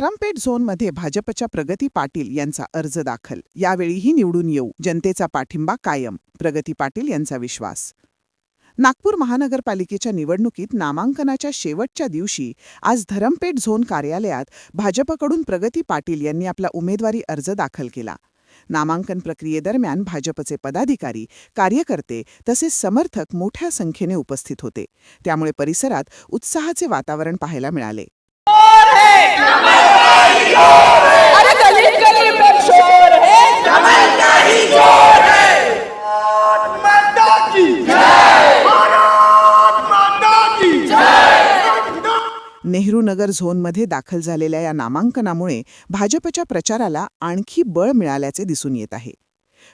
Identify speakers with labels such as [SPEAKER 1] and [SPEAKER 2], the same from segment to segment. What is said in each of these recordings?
[SPEAKER 1] धरमपेठ झोनमध्ये भाजपच्या प्रगती पाटील यांचा अर्ज दाखल. यावेळीही निवडून येऊ. जनतेचा पाठिंबा कायम. प्रगती पाटील यांचा विश्वास. नागपूर महानगरपालिकेच्या निवडणुकीत नामांकनाच्या शेवटच्या दिवशी आज धरमपेठ झोन कार्यालयात भाजपकडून प्रगती पाटील यांनी आपला उमेदवारी अर्ज दाखल केला. नामांकन प्रक्रियेदरम्यान भाजपचे पदाधिकारी कार्यकर्ते तसेच समर्थक मोठ्या संख्येने उपस्थित होते. त्यामुळे परिसरात उत्साहाचे वातावरण पाहायला मिळाले. नेहरू नगर झोनमध्ये दाखल झालेल्या या नामांकनामुळे भाजपच्या प्रचाराला आणखी बळ मिळाल्याचे दिसून येत आहे.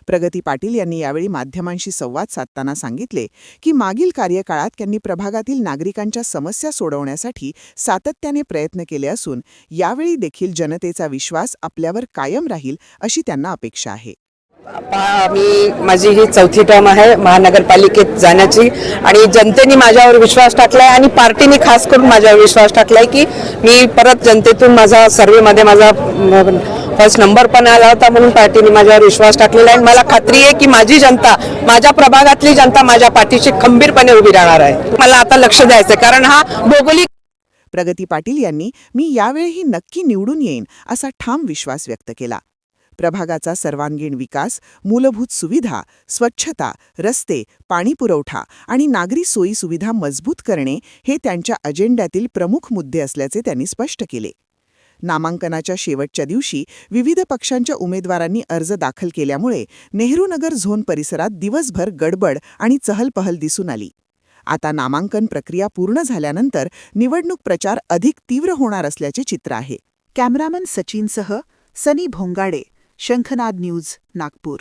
[SPEAKER 1] प्रगती पाटील यांनी यावेळी माध्यमांशी संवाद साधताना सांगितले की मागील कार्यकाळात त्यांनी प्रभागातील नागरिकांच्या समस्या सोडवण्यासाठी सातत्याने प्रयत्न केले असून यावेळी देखील जनतेचा विश्वास आपल्यावर कायम राहील अशी त्यांना अपेक्षा आहे.
[SPEAKER 2] मी माझी ही चौथी टर्म आहे महानगरपालिकेत जाण्याची. आणि जनतेने माझ्यावर विश्वास टाकलाय आणि पार्टीने खास करून माझ्यावर विश्वास टाकलाय की मी परत जनतेतून माझा सर्वेमध्ये माझा फर्स्ट नंबर पण आला होता म्हणून पार्टीने माझ्यावर विश्वास टाकलेला आहे. आणि मला खात्री आहे की माझी जनता माझ्या प्रभागातली जनता माझ्या पाठीशी खंबीरपणे उभी राहणार आहे. मला आता लक्ष द्यायचं आहे. कारण हा भौगोलिक
[SPEAKER 1] प्रगती पाटील यांनी मी यावेळीही नक्की निवडून येईन असा ठाम विश्वास व्यक्त केला. प्रभागाचा सर्वांगीण विकास मूलभूत सुविधा स्वच्छता रस्ते पाणीपुरवठा आणि नागरी सोयीसुविधा मजबूत करणे हे त्यांच्या अजेंड्यातील प्रमुख मुद्दे असल्याचे त्यांनी स्पष्ट केले. नामांकनाच्या शेवटच्या दिवशी विविध पक्षांच्या उमेदवारांनी अर्ज दाखल केल्यामुळे नेहरूनगर झोन परिसरात दिवसभर गडबड आणि चहलपहल दिसून आली. आता नामांकन प्रक्रिया पूर्ण झाल्यानंतर निवडणूक प्रचार अधिक तीव्र होणार असल्याचे चित्र आहे. Cameraman सचिनसह Sunny Bhongade Shankhnaad news Nagpur.